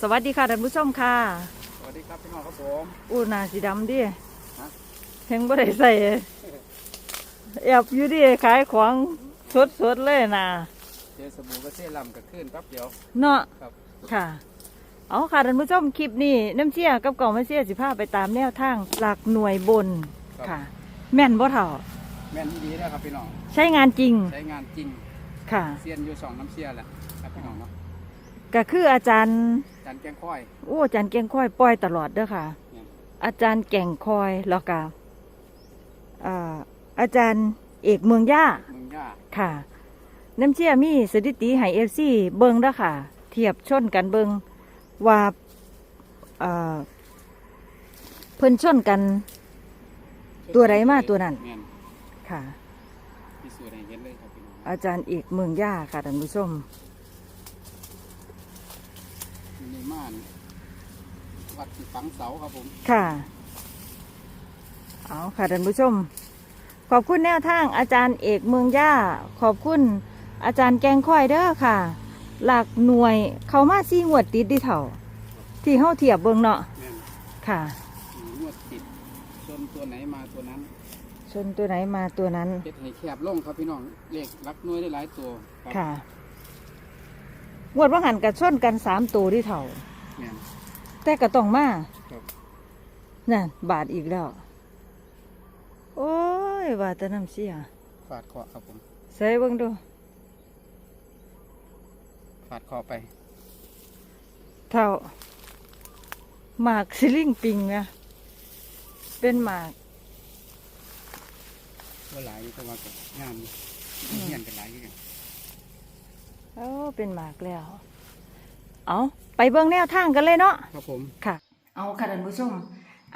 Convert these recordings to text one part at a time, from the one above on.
สวัสดีค่ะท่านผู้ชมค่ะ สวัสดีครับพี่น้องครับผมอู้หนาสีดำดิฮะแหงบ่ได้ใส่แอบอยู่ดิขายของสดๆเลยนะเจอสบู่กระเซรั่มกับขึ้นแป๊บเดียว เนาะครับค่ะ เอาค่ะท่านผู้ชมคลิปนี้น้ำเชี่ยกับเก่ามาเชี่ยสิพาไปตามแนวทางหลักหน่วยบนค่ะ แม่นบ่เท่า แม่นดีนะครับพี่น้อง ใช้งานจริง ใช้งานจริง ค่ะ เซียนอยู่สองน้ำเสียแหละครับพี่น้องเนาะ ก็คืออาจารย์จานแกงค่อยโอ้อาจารย์เก่งค่อยปล่อยตลอดเด้อค่ะเนี่ยอาจารย์แก่งคอยแล้วก็อ่าอาจารย์เอกเมืองย่ามึงย่าค่ะน้ำเชี่ยมีสถิติให้เอฟซีเบิงแล้วค่ะ เทียบชนกันเบิงว่าเอ่อเพิ่นชนกัน ตัวใดมาตัวนั้นแม่นค่ะพิสูจน์ให้เห็นเลยครับพี่น้องอาจารย์เอกเมืองย่าค่ะท่านผู้ชมอยู่ใน ม่านวัดที่ฝังเสาครับผมค่ะ เอาค่ะท่านผู้ชม ขอบคุณแนวทางอาจารย์เอกเมืองย่า ขอบคุณอาจารย์แกงค่อยเด้อค่ะ หลักหน่วยเขามาซี่งวดติดดิเถ่า ที่เฮาเทียบเบิงเนาะแม่นค่ะมีนวดติดชนตัวไหนมาตัวนั้นชนตัวไหนมาตัวนั้น เฮ็ดให้แคบลงครับพี่น้องเลขรักน้วยได้หลายตัวรับค่ะ งวดว่าหันกับชนกันสามตัวที่เถ่า แม่น แต่ก็ต้องมาครับ นั่นบาทอีกแล้ว โอ้ยว่าแต่น้ำเสียฟาดเคอครับผมใส่เบิ่งดู ฟาดเคอไปเท่าหมากซิลิงปิงนะเป็นหมาก ว่าหลายอยู่แต่ว่าก็งามอยู่อืมเฮียนกันหลายอยู่กัน เอ้าเป็นหมากแล้ว เอาไปเบิ่งแนวทางกันเลยเนาะ ครับผม ค่ะ เอาค่ะท่านผู้ชม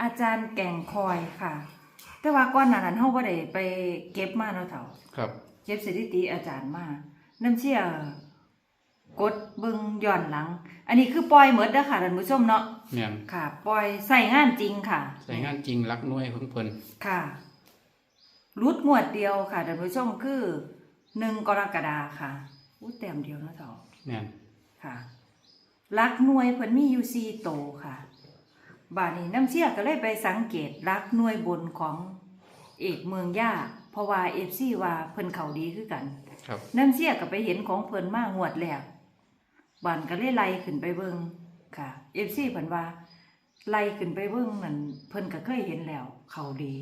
อาจารย์แก่งคอยค่ะ แต่ว่าก่อนหน้านั้นเฮาบ่ได้ไปเก็บมาเนาะเฒ่าครับ เก็บสถิติอาจารย์มาน้ำเชี่ยกดเบิ่งย้อนหลัง อันนี้คือปล่อยหมดเด้อค่ะท่านผู้ชมเนาะเนี่ยค่ะ ปล่อยใส่งานจริงค่ะ ใส่งานจริงรักน้วยเพิ่งเพิ่นค่ะรุดงวดเดียวค่ะท่านผู้ชมคือหนึ่งกรกฎาค่ะ อู้แต้มเดียวเนาะเฒ่าเนี่ยค่ะลักหน่วยเพิ่นมีอยู่สี่โตวค่ะบาดนี้น้ำเชี่ยก็เลยไปสังเกตลักหน่วยบนของเอกเมืองย่าเพราะว่าเอฟซีว่าเพิ่นเขาดีคือกัน ครับ น้ำเชี่ยก็ไปเห็นของเพิ่นมางวดแรกบานก็เลยไล่ขึ้นไปเบิ่งค่ะ เอฟซีเพิ่นว่าไล่ขึ้นไปเบิ่งนั่นเพิ่นก็เคยเห็นแล้ว เขาดี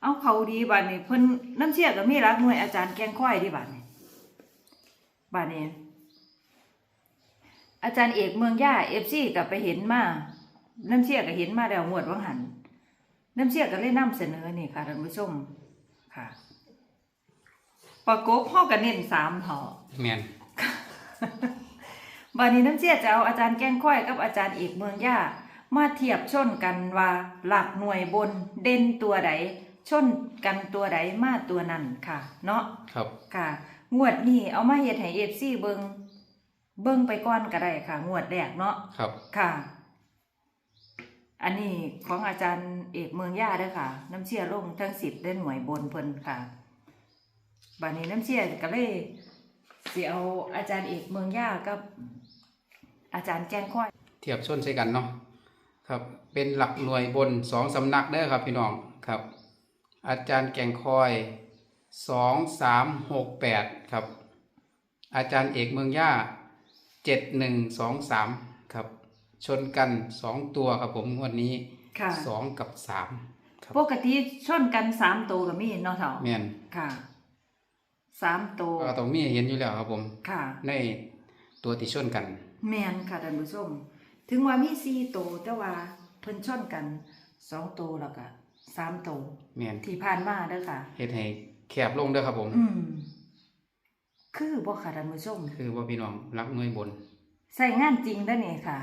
เอาเขาดีบาดนี้เพิ่นน้ำเชี่ยก็มีรักหน่วยอาจารย์แกงค่อยที่บาดนี้ บาดนี้อาจารย์เอกเมืองย่าเอฟซีกับไปเห็นมาน้ำเชี่ยก็เห็นมาแล้วงวดวังหันน้ำเชี่ยก็เลยนำเสนอนี่ค่ะท่านผู้ชมค่ะ ประกบห้อกันเน้นสามหอแม่นบานนี้น้ำเชี่ยจะเอาอาจารย์แก้งค่อยกับอาจารย์เอกเมืองย่ามาเทียบชนกันว่าหลักหน่วยบนเด่นตัวใด ชนกันตัวใดมาตัวนั้นค่ะ เนาะครับค่ะ งวดนี้เอามาเฮ็ดให้เอฟซีเบิงเบิงไปก่อนก็ได้ค่ะ งวดแรกเนาะครับค่ะ อันนี้ของอาจารย์เอกเมืองย่าเด้อค่ะ น้ำเชี่ยลงทั้งสิบได้หน่วยบนเพิ่นค่ะบัดนี้น้ำเชี่ยก็เลยสิเอาอาจารย์เอกเมืองย่ากับ อาจารย์แก้งค่อย เทียบชนใส่กันเนาะครับ เป็นหลักหน่วยบนสองสำนักเด้อครับพี่น้องครับ อาจารย์แก่งคอยสองสามหกแปดครับ อาจารย์เอกเมืองย่าเจ็ดหนึ่งสองสามครับ ชนกันสองตัวครับผมงวันนี้ค่ะ สองกับสามครับปกติชนกันสามตัวกับมีเนาะเถาแม่นค่ะสามตัวก็ต้องมีให้เห็นอยู่แล้วครับผม ค่ะ ในตัวที่ชนกัน แมนค่ะท่านผู้ชม ถึงว่ามีสี่ตัวแต่ว่าเพิ่นชนกันสองตัวแล้วก็ สามตัวแม่นที่ผ่านมาเด้อค่ะ เฮ็ดให้แคบลงเด้อครับผม อืม คือบ่ค่ะท่านผู้ชม คือว่าพี่น้องรักหน่วยบน ใส่งานจริงได้อนี่ค่ะ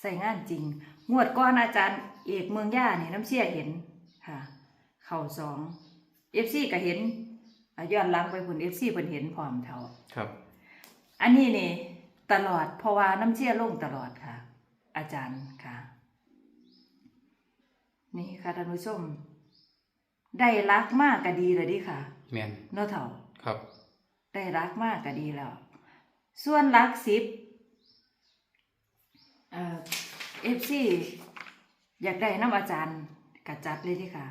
ใส่งานจริง งวดก้อนอาจารย์เอกเมืองย่านี่น้ำเชี่ยเห็นค่ะ เข่าสองเอฟซีก็เห็นอะย้อนหลังไปผุนเอฟซีเพิ่นเห็นพร้อมเท่า ครับ อันนี้นี่ตลอดเพราะว่าน้ำเชี่ยลงตลอดค่ะ อาจารย์ค่ะ นี่ค่ะท่านผู้ชม ได้รักมากก็ดีเลยดิค่ะแม่นเนาะเถ่า ครับ ได้รักมากก็ดีแล้ว ส่วนรักสิบเอ่อเอฟซีอยากได้น้ำอาจารย์กระจัดเลยที่ค่ะ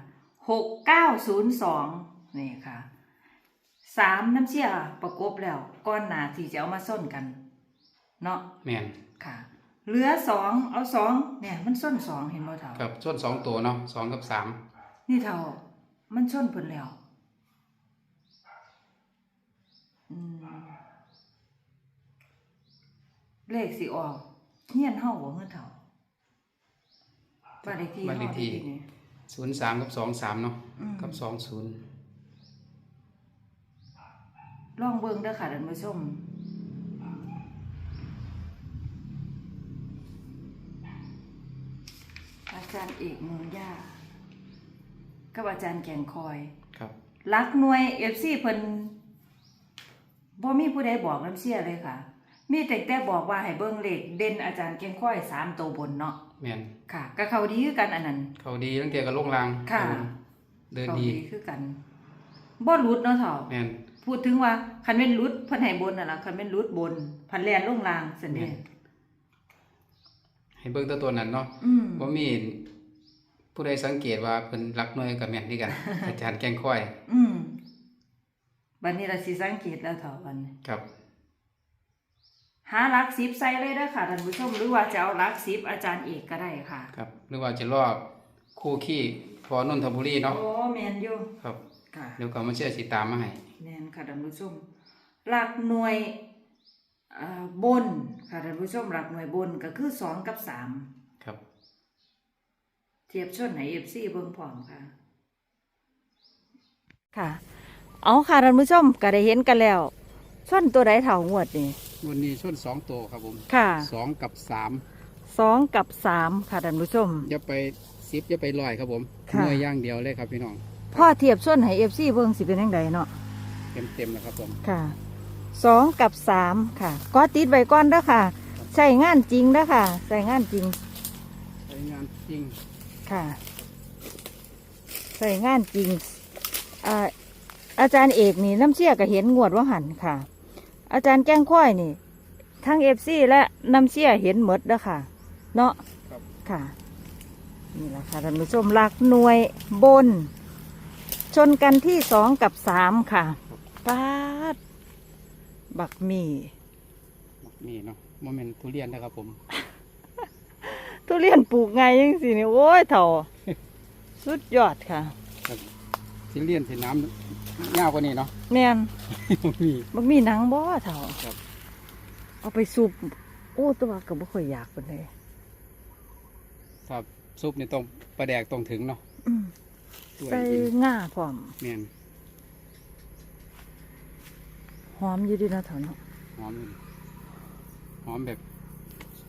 หกเก้าศูนย์สองนี่ค่ะสามน้ำเชี่ยประกบแล้วก้อนหนาที่จะเอามาส้นกัน เนาะแม่นค่ะ เหลือสองเอาสองเนี่ย มันส้นสองเห็นบ่เท่าครับส่วนสองตัวเนาะสองกับสามนี่เท่า มันส้นเพิ่นแล้วอืมเลขสิออกเฮียนเฮาบ่เฮือเท่าบ้านเลขที่บ้านเลขที่ฮานี่ศูนย์สามกับสองสามเนาะอืม กับสองศูนย์ ลองเบิ่งเด้อค่ะท่านผู้ชม อา จารย์เอกเมืองย่ากับอาจารย์แก่งคอยครับ รักหน่วยเอฟซีเพิ่นบ่มีผู้ใดบอกน้ำเสียเลยค่ะ มีแต่แต่บอกว่าให้เบิ่งเลขเด่นอาจารย์แก่งคอยสามตัวบนเนาะแม่นค่ะก็เขาดีคือกันอันนั้น เขาดีตั้งแต่กับลงรางค่ะรับผมเดินเขาดีดีคือกันบ่หลุดเนาะเฒ่า แม่น พูดถึงว่าคันเป็นรุดเพิ่นให้บนน่ะล่ะคันเป็นรุดบน พันแลนลงล่างซั่นเด้แม่น ให้เบิ่งแตัวตัวนั้นเนาะอืมบ่มีผู้ใดสังเกตว่าเพิ่นรักน้อยกับแม่นที่กันอาจารย์แกงค่อย อืมบัดนี้เราสิสังเกตแล้วเถอะบัดนี้ครับ หาหลัก10ใส่เลยเด้อค่ะท่านผู้ชมหรือว่าจะเอาหลัก10อาจารย์เอกก็ได้ค่ะ ครับ หรือว่าจะรอบคู่ขี้พอนนทบุรีเนาะโอ้แม่นอยู่ครับค่ะเดี๋ยวก็มาเชื่อสิตามมาให้แม่นค่ะท่านผู้ชมหลักหน่วยอ่า บนค่ะท่านผู้ชมหลักหน่วยบนก็คือสองกับสามครับ เทียบชนให้ FC เบิ่งพร้อมค่ะ ค่ะ เอาค่ะท่านผู้ชมก็ได้เห็นกันแล้วชนตัวใดเท่างวดนี่วันนี้ชนสองตัวครับผมค่ะสองกับสามสองกับสามค่ะท่านผู้ชมอย่าไปซิปอย่าไปลอยครับผมค่ะหน่วยอย่างเดียวเลยครับพี่น้องพ่อเทียบชนให้ FC เบิ่งสิเป็นจังไดเนาะเต็มเต็มๆนะครับผมค่ะ สองกับสามค่ะก็ติดไว้ก่อนเด้อค่ะใช้งานจริงเด้อค่ะใช้งานจริง ใช้งานจริงค่ะใช้งานจริงอ่าอาจารย์เอกนี่น้ำเชี่ยก็เห็นงวดว่าหันค่ะ อาจารย์แก้งค่อยนี่ ทั้งเอฟซีและน้ำเชี่ยเห็นหมดเด้อค่ะ เนาะครับค่ะนี่แหละค่ะท่านผู้ชมหลักหน่วยบน ชนกันที่สองกับสามค่ะป้าด บักหมี่นี่เนาะโมเมนต์ทุเรียนนะครับผมทุเรียนปลูกไงยังสิเนี่ยโอ้ยเถ่าสุดยอดค่ะทุเรียนที่น้ำยาวกว่านี้เนาะ แม่นมีบักมีหนังบ่เถ่าครับเอาไปซุปโอ้แตัวาก็บ่ค่อยอยากปานใดครับซุปนี่ต้องประแดกต้องถึงเนาะอืมด้วยใส่กินง่าพร้อมแม่น หอมอยู่ดีเนาะเถ่าเนาะหอมอยู่หอมแบบ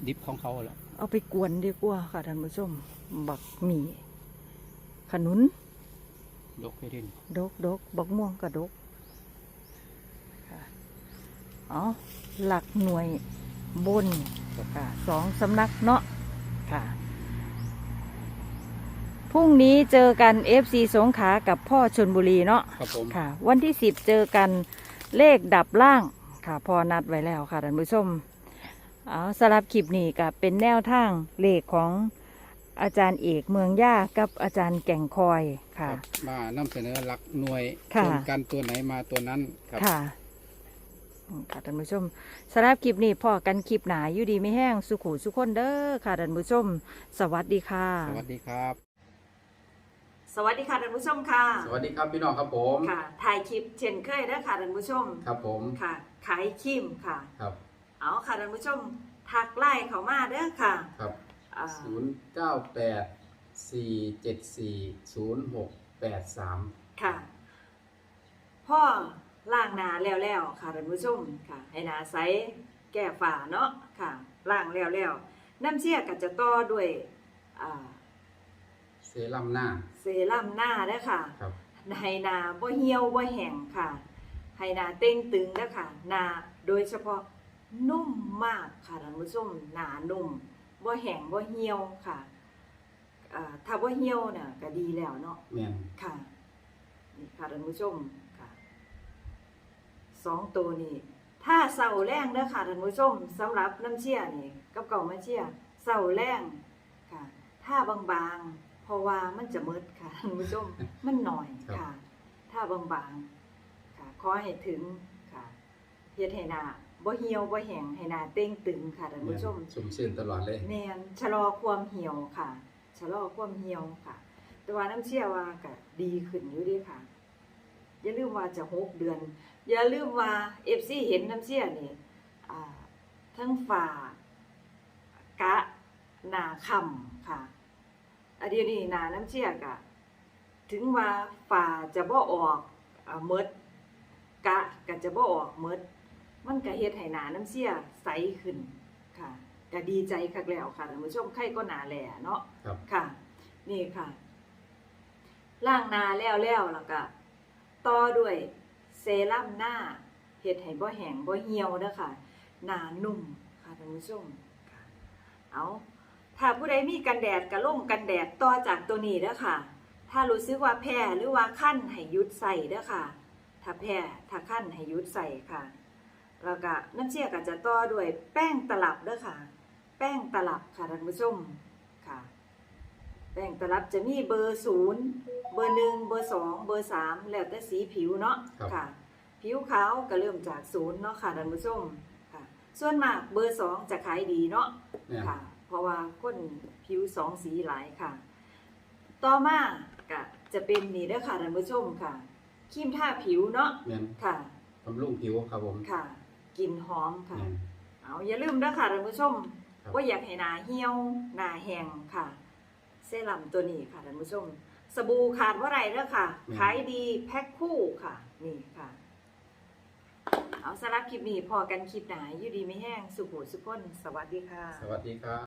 ดิบของเขาแหละเอาไปกวนดีกว่าค่ะท่านผู้ชม บักหมี่ขนุน ดกไปดินดกดกบักม่วงก็ดกค่ะเอาหลักหน่วยบนค่ะสองสำนักเนาะค่ะพรุ่งนี้เจอกัน FC สงขลากับพ่อชนบุรีเนาะครับผมค่ะ วันที่สิบเจอกัน เลขดับล่างค่ะพอนัดไว้แล้วค่ะท่านผู้ชมเอาสำหรับคลิปนี้ก็เป็นแนวทางเลขของอาจารย์เอกเมืองย่ากับอาจารย์แก่งคอยคค่ะรับมานำเสนอหลักหน่วยค่ะ ส่วนกันตัวไหนมาตัวนั้นครับ ค่ะอืมค่ะท่านผู้ชมสำหรับคลิปนี้พอกันคลิปหนาอยู่ดีไม่แห้งสุขูสุขคนเด้อค่ะท่านผู้ชม สวัสดีค่ะ สวัสดีครับ สวัสดีค่ะท่านผู้ชมค่ะสวัสดีครับพี่น้องครับผมค่ะถ่ายคลิปเช่นเคยเด้อค่ะท่านผู้ชมครับผมค่ะ ขายครีมค่ะครับเอาค่ะท่านผู้ชมทักไล่เขามาเด้อค่ะครับอ่าศูนย์เก้าแปดสี่เจ็ดสี่ศูนย์หกแปดสามค่ะพ่อล่างหนาแล้วแล้วค่ะท่านผู้ชมค่ะ ให้หนาใสแก้ฝ่าเนาะค่ะล่างแล้วแล้วน้ำเชี่ยก็จะต่อด้วยอ่าเซรั่มหน้า เซรั่มหน้าเด้อค่ะครับ ให้หนาบ่เหี่ยวบ่แห้งค่ะให้หนาเต้งตึงเด้อค่ะหนาโดยเฉพาะนุ่มมากค่ะท่านผู้ชมหนานุ่มบ่แห้งบ่เหี่ยวค่ะอ่าถ้าบ่เหี่ยวน่ะก็ดีแล้วเนาะ แมนค่ะนี่ค่ะท่านผู้ชมค่ะสองตัวนี้ถ้าเสาแรงเด้อค่ะท่านผู้ชมสำหรับน้ำเชี่ยนี่กับเก่ามาเชี่ยเสาแรงค่ะ ถ้าบางๆเพ ราะว่ามันจะมืดค่ะท่านผู้ชมมันหน่อยครับค่ะ ถ้าบางๆค่ะขอให้ถึงค่ะเฮ็ดให้หน้าบ่เหี่ยวบ่แห้งให้หน้าเต้งตึงค่ะท่านผู้ชมสมชื่นตลอดเลยแมนชะลอความเหี่ยวค่ะชะลอความเหี่ยวค่ะ แต่ว่าน้ำเชื่อว่าก็ดีขึ้นอยู่เดีค่ะ อย่าลืมว่าจะหกเดือน อย่าลืมว่าเอฟซีเห็นน้ำเชื่อนี่อ่าทั้งฝ่ากะหนาคำค่ะ อันเดียวนี้หนาน้ำเชื่อกะ ถึงว่าฝ่าจะบ่ออกอ่าเมดกะก็จะบ่ออกเมดมันก็เฮ็ดให้หนาน้ำเสียใสขึ้นค่ะก็ดีใจคักแล้วค่ะท่านผู้ชมใครก็หนาแหล่เนาะครับ ค่ะ นี่ค่ะล้างหนาแล้วแล้วแล้วก็ต่อด้วยเซรั่มหน้าเฮ็ดให้บ่แห้งบ่เหี่ยวเด้อค่ะหนานุ่มค่ะท่านผู้ชมค่ะเอา ถ้าผู้ใดมีกันแดดก็ลงกันแดดต่อจากตัวนี้เด้อค่ะ ถ้ารู้สึกว่าแพ้หรือว่าขั้นให้หยุดใส่เด้อค่ะ ถ้าแพ้ถ้าขั้นให้หยุดใส่ค่ะ แล้วก็น้ำเชี่ยก็จะต่อด้วยแป้งตลับเด้อค่ะ แป้งตลับค่ะท่านผู้ชมค่ะ แป้งตลับจะมีเบอร์ศูนย์เบอร์หนึ่งเบอร์สองเบอร์สามแล้วแต่สีผิวเนาะครับค่ะ ผิวขาวก็เริ่มจากศูนย์เนาะค่ะท่านผู้ชมค่ะ ส่วนมากเบอร์สองจะขายดีเนาะเนี่ยค่ะเพ ราะว่าคนผิวสองสีหลายค่ะ ต่อมาก็จะเป็นนี่เด้อค่ะท่านผู้ชมค่ะครีมทาผิวเนาะเนี่ยค่ะ บำรุงผิวครับผมค่ะกลิ่นหอมค่ะเนี่ยเอาอย่าลืมนะค่ะท่านผู้ชม ครับ ว่าอยากให้หนาเหี่ยวหนาแห้งค่ะ เซรั่มตัวนี้ค่ะท่านผู้ชม สบู่ขาดว่าไรเด้อค่ะขายดีแพ็คคู่ค่ะ นี่ค่ะ เอาสำหรับคลิปนี้พอกันคลิปหนาอยู่ดีไม่แห้งสุขุสุขนสวัสดีค่ะ สวัสดีครับ